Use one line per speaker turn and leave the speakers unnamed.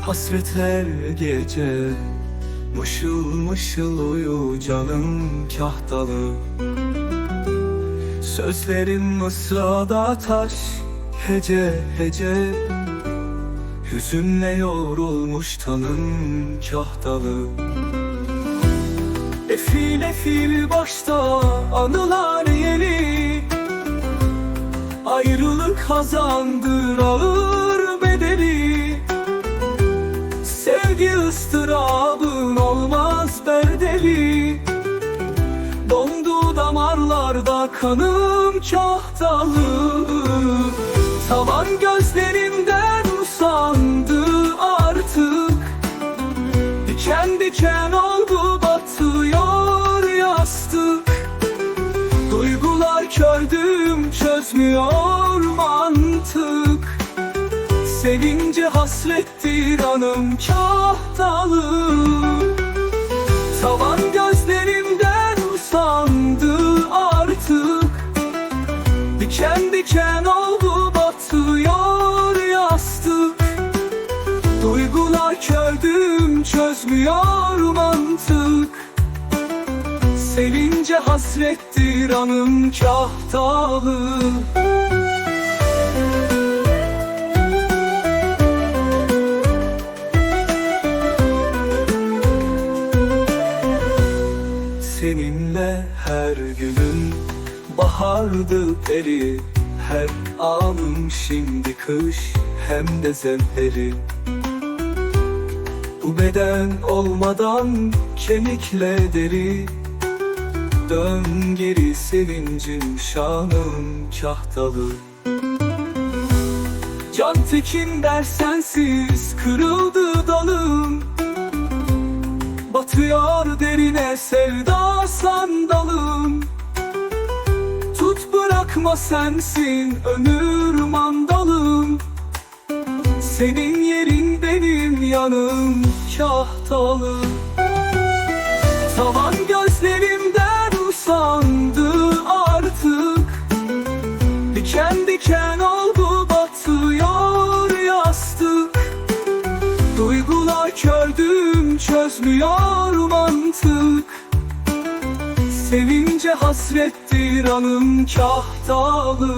Hasret her gece. Mışıl mışıl uyu canım kahtalı Sözlerin mısrada taş Hece hece. Hüzünle yorulmuş tanım kahtalı Efil efil başta anılar yeni Ayrılık hazandır ağır bedeli. Sevgi ıstırabın olmaz berdeli Dondu damarlarda kanım kahtalı Tavan gözlerimden usandı artık. Diken diken oldu Duygular kördüm çözmüyor mantık. Sevince hasrettir anım kahtalı hasrettir anım kahtalı Seninle her günüm bahardı peri. Her anım şimdi kış hem de zemheri. Bu beden olmadan kemikle deri Dön geri sevincim şanım kahtalı Can tekin der sensiz kırıldı dalım. Batıyor derine sevda sandalım. Tut bırakma sensin ömür mandalım. Senin yerin benim yanım kahtalı Tavan gözlerimden Diken diken oldu batıyor yastık. Duygular kördüm çözmüyor mantık. Sevince hasrettir anım kahtalı